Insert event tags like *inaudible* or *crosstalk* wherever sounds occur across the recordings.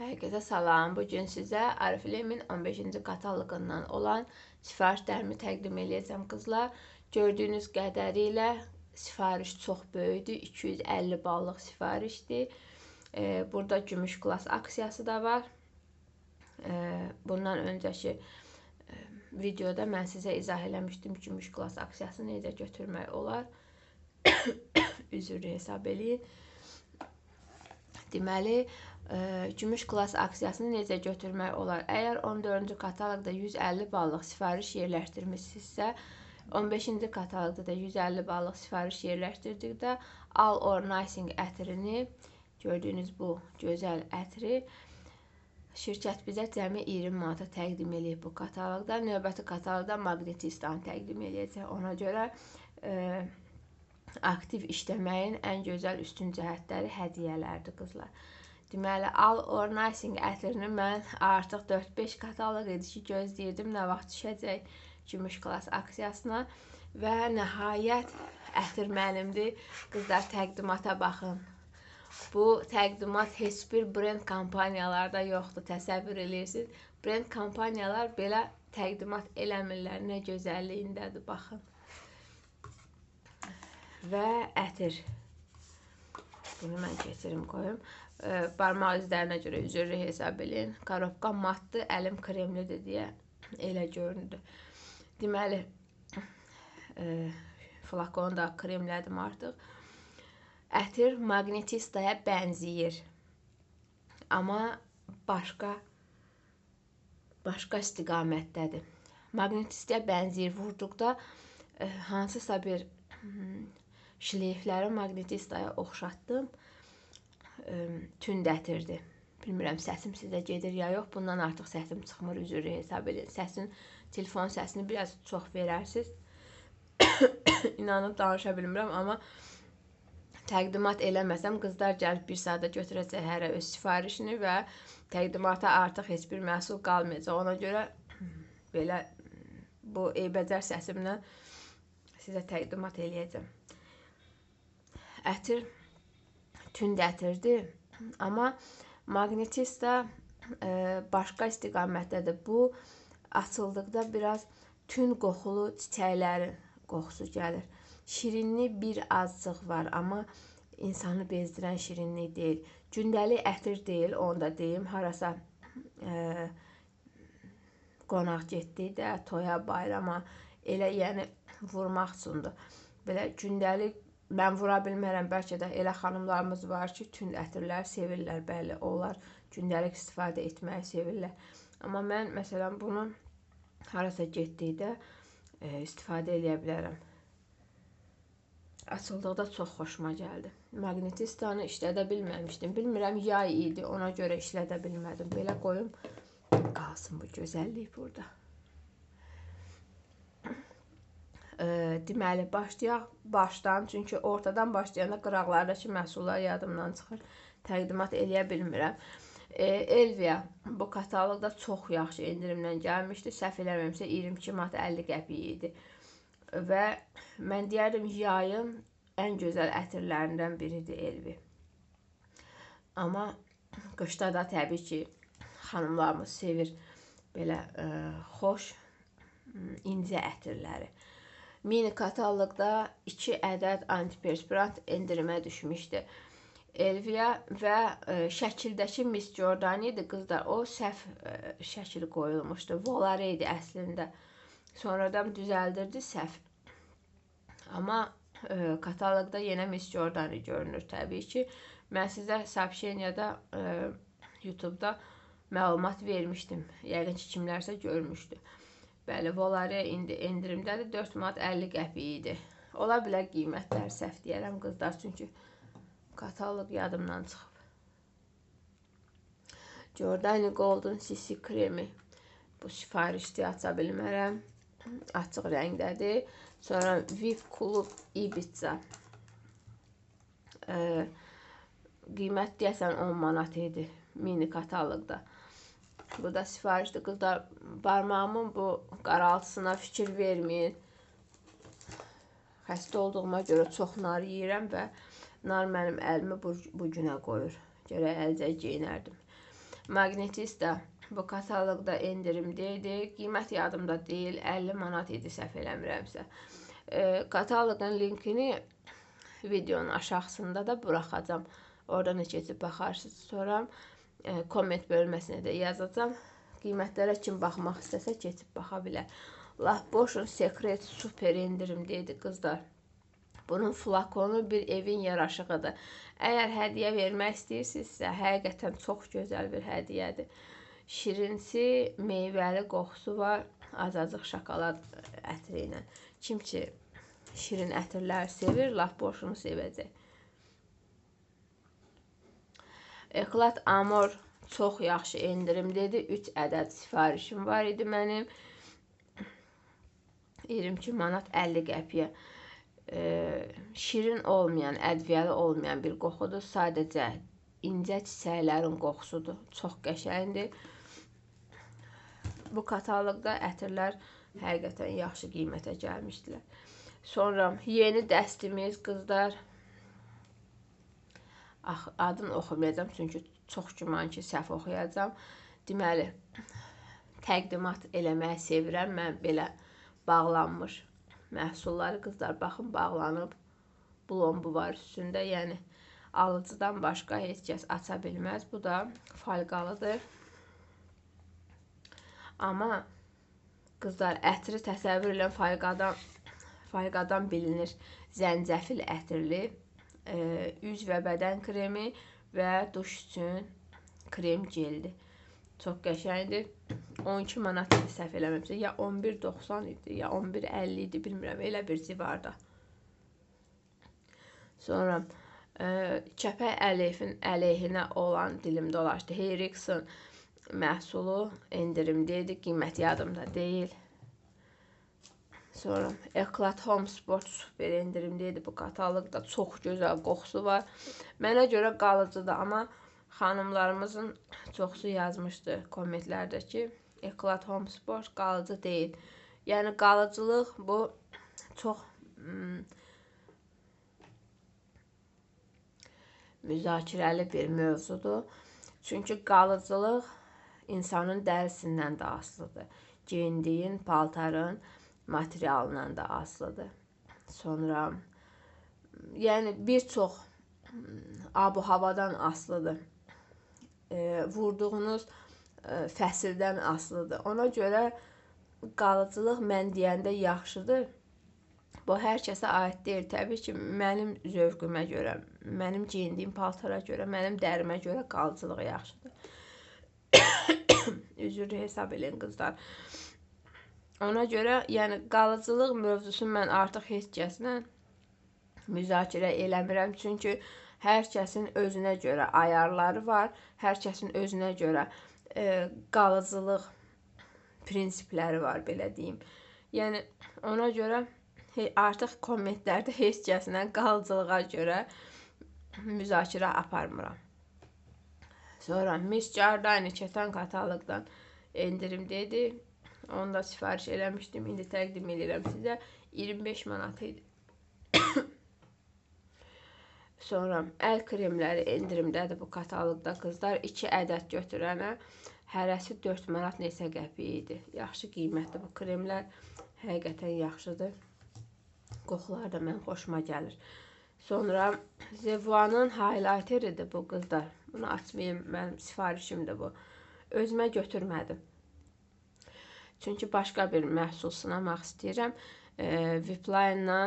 Hər salam. Bu gün sizə Ariflemin 15-ci kataloqundan olan sifarişlərimi təqdim eləyəcəm qızlar. Gördüyünüz qədərilə sifariş çox böyükdür. 250 ballıq sifarişdir. E, burada gümüş klass aksiyası da var. E, bundan öncəki e, videoda mən sizə izah eləmişdim gümüş klass aksiyası necə götürmək olar. *coughs* Üzr hesab eləyin. Deməli, gümüş klass aksiyasını necə götürmək olar? Əgər 14-cü kataloqda 150 ballıq sifariş yerləşdirmisinizsə, 15-ci kataloqda da 150 ballıq sifariş yerləşdirdikdə All or Nothing ətrini, gördüyünüz bu gözəl ətri şirkət bizə cəmi 20 manata təqdim eləyib bu kataloqda. Növbəti kataloqda maqnetistanı təqdim eləyəcək. Ona görə e, aktiv işləməyin ən gözəl üstün cəhətləri hədiyyələrdir qızlar. Deməli, All or Nothing ətrini mən artıq 4-5 kataloq idi ki, gözləyirdim nə vaxt düşəcək gümüş klass aksiyasına və nəhayət ətir mənimdir. Qızlar təqdimata baxın. Bu təqdimat heç bir brend kampaniyalarda yoxdur. Təsəvvür eləyirsiniz. Brend kampaniyalar belə təqdimat eləmirlər. Nə gözəlliyindədir, baxın. Və ətir. Bunu mən keçirim qoyum barmaq izlərinə görə üzürlü hesab eləyin. Korobka matdır, əlim kremlidir deyə elə göründü. Deməli, e, flakonu da kremlədim artıq. Ətir maqnetistaya bənzəyir. Amma başqa başqa istiqamətdədir. Maqnetistaya bənzəyir vurduqda e, hansısa bir şleyfləri maqnetistaya oxşatdım tündətirdi. Bilmirəm səsim sizə gedir ya yox. Bundan artıq səsim çıxmır, üzrü hesab edin. Səsin telefon səsini biraz çox verərsiz. *coughs* İnanıb danışa bilmirəm, amma təqdimat eləməsəm qızlar gəlib bir saata götürəcək hərə öz sifarişini və təqdimata artıq heç bir məhsul qalmayacaq. Ona görə belə bu eybəcər səsimlə sizə təqdimat eləyəcəm. Ətir tünd ətirdir. Amma maqnetist də e, başqa istiqamətdədir. Bu açıldıqda biraz tünd qoxulu çiçəklərin qoxusu gəlir. Şirinlik bir azcıq var, amma insanı bezdirən şirinlik deyil. Gündəlik ətir deyil, onu da deyim. Harasa e, qonaq getdi də, toya, bayrama, elə yəni vurmaq üçündür. Belə gündəlik mən vura bilmərəm. Bəlkə də elə xanımlarımız var ki, tünd ətirlər sevirlər, bəli, onlar gündəlik istifadə etməyi sevirlər. Amma mən məsələn bunu harasa getdikdə e, istifadə edə bilərəm. Açıldıqda çox xoşuma gəldi. Maqnetistanı işlədə bilməmişdim. Bilmirəm yay idi, ona görə işlədə bilmədim. Belə qoyum qalsın bu gözəllik burada. e, deməli başlayaq başdan, çünki ortadan başlayanda qıraqlardakı məhsullar yadımdan çıxır. Təqdimat eləyə bilmirəm. E, Elvia bu kataloqda çox yaxşı endirimlə gəlmişdi. Səhv eləmirəmsə 22 manat 50 qəpik idi. Və mən deyərdim yayın ən gözəl ətirlərindən biridir Elvi. Amma qışda da təbii ki, xanımlarımız sevir belə ə, xoş incə ətirləri. Mini kataloqda 2 ədəd antiperspirant endirimə düşmüşdü. Elvia və ə, e, şəkildəki Miss Jordan idi qızlar. O səhv ə, e, şəkil qoyulmuşdu. Volare idi əslində. Sonradan düzəldirdi səhv. Amma ə, e, kataloqda yenə Miss Jordan görünür təbii ki. Mən sizə Sapşeniyada YouTube-da məlumat vermişdim. Yəqin ki, kimlərsə görmüşdü. Bəli, Volare indi endirimdədir. 4 manat 50 qəpik idi. Ola bilər qiymətlər səhv deyərəm qızlar, çünki kataloq yadımdan çıxıb. Giordani Golden Sisi kremi. Bu sifarişdir, aça bilmərəm. Açıq rəngdədir. Sonra Viv Club Ibiza. Ee, qiymət deyəsən 10 manat idi mini kataloqda. Bu da sifarişdir. Qızlar barmağımın bu qaraltısına fikir verməyin. Xəstə olduğuma görə çox nar yeyirəm və nar mənim əlimi bu, bu günə qoyur. Görə əlcə geyinərdim. Magnetista bu kataloqda endirimdə idi. Qiymət yadımda deyil, 50 manat idi səhv eləmirəmsə. E, kataloqun linkini videonun aşağısında da buraxacağam. Oradan da keçib baxarsınız. Sonra komment bölməsinə də yazacağam. Qiymətlərə kim baxmaq istəsə keçib baxa bilər. Laf Boşun Secret super endirimdə idi qızlar. Bunun flakonu bir evin yaraşığıdır. Əgər hədiyyə vermək istəyirsinizsə, həqiqətən çox gözəl bir hədiyyədir. Şirinsi, meyvəli qoxusu var, azacıq şokolad ətri ilə. Kim ki şirin ətirlər sevir, lap boşunu sevəcək. Eklat Amor çox yaxşı endirimdədir. 3 ədəd sifarişim var idi mənim. 22 manat 50 qəpiyə e, şirin olmayan, ədviyyəli olmayan bir qoxudur. Sadəcə incə çiçəklərin qoxusudur. Çox qəşəngdir. Bu kataloqda ətirlər həqiqətən yaxşı qiymətə gəlmişdilər. Sonra yeni dəstimiz qızlar adını oxumayacağam çünki çox güman ki, səhv oxuyacağam. Deməli, təqdimat eləməyi sevirəm. Mən belə bağlanmış məhsulları qızlar baxın bağlanıb blombu var üstündə. Yəni alıcıdan başqa heç kəs aça bilməz. Bu da falqalıdır. Amma qızlar ətri təsəvvür edin falqadan falqadan bilinir. Zəncəfil ətirli e, üz və bədən kremi və duş üçün krem geldir. Çox qəşəngdir. 12 manat idi səhv eləmirəmsə. Ya 11.90 idi, ya 11.50 idi, bilmirəm. Elə bir civarda. Sonra ə, e, kəpək əleyfin əleyhinə olan dilim dolaşdı. Herikson məhsulu endirimdə idi. Qiymət yadımda deyil. Sonra Eclat Home Sport super endirimdə idi bu kataloqda. Çox gözəl qoxusu var. Mənə görə qalıcıdır, amma xanımlarımızın çoxsu yazmışdı kommentlərdə ki, Eclat Home Sport qalıcı deyil. Yəni qalıcılıq bu çox hmm, müzakirəli bir mövzudur. Çünki qalıcılıq insanın dərisindən də asılıdır. Geyindiyin paltarın materialından da asılıdır. Sonra yəni bir çox hmm, abu-havadan asılıdır e, vurduğunuz e, fəsildən asılıdır. Ona görə qalıcılıq mən deyəndə yaxşıdır. Bu hər kəsə aid deyil. Təbii ki, mənim zövqümə görə, mənim geyindiyim paltara görə, mənim dərimə görə qalıcılıq yaxşıdır. *coughs* Üzr hesab eləyin qızlar. Ona görə, yəni qalıcılıq mövzusu mən artıq heç kəslə müzakirə eləmirəm, çünki Hər kəsin özünə görə ayarları var, hər kəsin özünə görə e, qalıcılıq prinsipləri var, belə deyim. Yəni ona görə artıq kommentlərdə heç kəslə qalıcılığa görə müzakirə aparmıram. Sonra Miss Jardine keçən kataloqdan endirimdə idi. Onu da sifariş eləmişdim. İndi təqdim edirəm sizə. 25 manat idi. *coughs* Sonra əl kremləri endirimdədir bu kataloqda qızlar. 2 ədəd götürənə hərəsi 4 manat neçə qəpik idi. Yaxşı qiymətli bu kremlər. Həqiqətən yaxşıdır. Qoxular da mən xoşuma gəlir. Sonra Zevuanın highlighteridir bu qızlar. Bunu açmayım, mənim sifarişimdir bu. Özümə götürmədim. Çünki başqa bir məhsul sınamaq istəyirəm. E, Vipline-la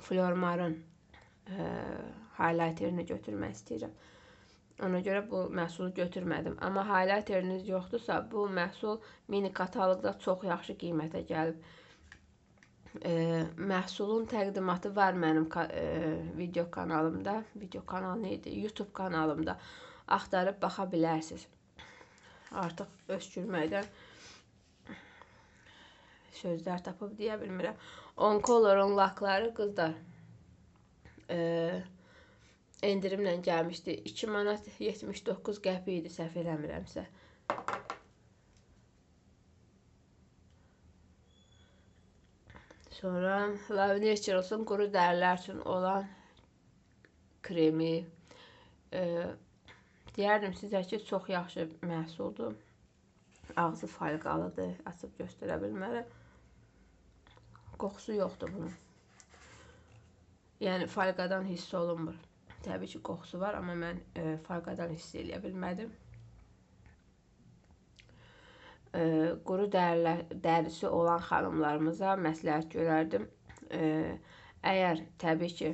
Flormarın highlighterini götürmək istəyirəm. Ona görə bu məhsulu götürmədim. Amma highlighteriniz yoxdursa, bu məhsul mini kataloqda çox yaxşı qiymətə gəlib. E, məhsulun təqdimatı var mənim e, video kanalımda. Video kanal nə idi? YouTube kanalımda. Axtarıb baxa bilərsiniz. Artıq öskürməkdən sözlər tapıb deyə bilmirəm. On Color'un lakları qızlar e, endirimlə gəlmişdi. 2 manat 79 qəpik idi səhv eləmirəmsə. Sonra Love Naturals'ın quru dərilər üçün olan kremi, e, Deyərdim sizə ki, çox yaxşı məhsuldur. Ağzı falqalıdır, açıb göstərə bilmərəm. Qoxusu yoxdur bunun. Yəni falqadan hiss olunmur. Təbii ki, qoxusu var, amma mən e, falqadan hiss eləyə bilmədim. E, quru dərilər, dərisi olan xanımlarımıza məsləhət görərdim. E, əgər təbii ki,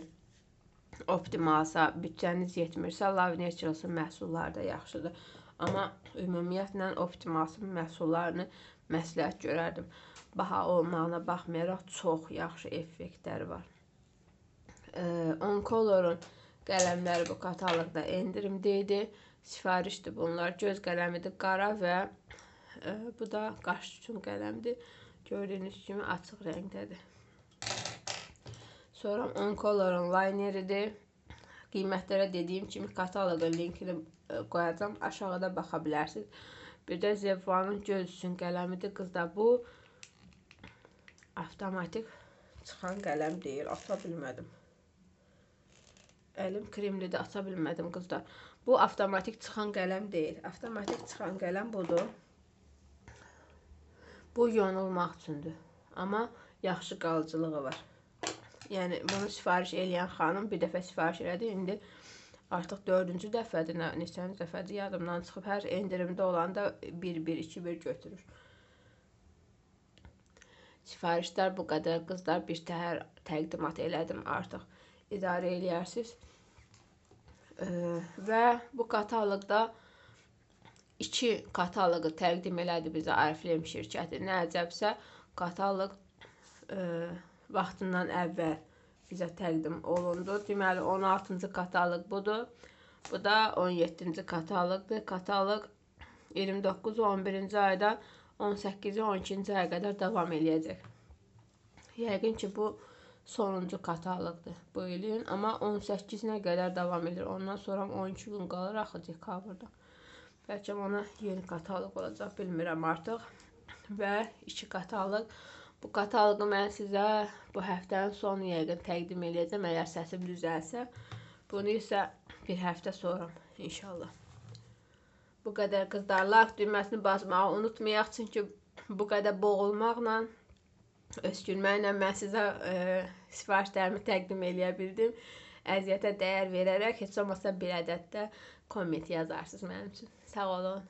optimalsa, büdcəniz yetmirsə, Love Naturals-ın məhsulları da yaxşıdır. Amma ümumiyyətlə optimalsın məhsullarını məsləhət görərdim. Baha olmağına baxmayaraq çox yaxşı effektləri var. E, Oncolor'un Qələmləri bu kataloqda endirimdə idi. Sifarişdir bunlar. Göz qələmidir qara və e, bu da qaş üçün qələmdir. Gördüyünüz kimi açıq rəngdədir. Sonra Oncolor'un lineridir. Qiymətlərə dediyim kimi kataloqun linkini qoyacağam. Aşağıda baxa bilərsiniz. Bir də Zevvanın göz üçün qələmidir. Qızlar bu avtomatik çıxan qələm deyil. Ata bilmədim. Əlim kremlidir, aça bilmədim qızlar. Bu avtomatik çıxan qələm deyil. Avtomatik çıxan qələm budur. Bu yonulmaq üçündür. Amma yaxşı qalıcılığı var. Yəni bunu sifariş eləyən xanım bir dəfə sifariş elədi. İndi artıq dördüncü dəfədir, neçənci dəfədir yadımdan çıxıb. Hər endirimdə olanda 1-1, 2-1 götürür. Sifarişlər bu qədər qızlar bir təhər təqdimat elədim artıq idarə eləyərsiniz və bu kataloqda iki kataloqu təqdim elədi bizə Ariflem şirkəti. Nə əcəbsə, kataloq ə, vaxtından əvvəl bizə təqdim olundu. Deməli 16-cı kataloq budur. Bu da 17-ci kataloqdur. Kataloq 29-11-ci ayda 18-ci 12-ci aya qədər davam eləyəcək. Yəqin ki, bu sonuncu kataloqdur bu ilin. Amma 18-nə qədər davam edir. Ondan sonra 12 gün qalır axı dekabrda. Bəlkə ona yeni kataloq olacaq, bilmirəm artıq. Və iki kataloq. Bu kataloqu mən sizə bu həftənin sonu yəqin təqdim edəcəm, əgər səsim düzəlsə. Bunu isə bir həftə sonra inşallah. Bu qədər qızlar like düyməsini basmağı unutmayaq, çünki bu qədər boğulmaqla öskürməklə mən sizə e, sifarişlərimi təqdim eləyə bildim. Əziyyətə dəyər verərək heç olmasa bir ədəd də komment yazarsınız mənim üçün. Sağ olun.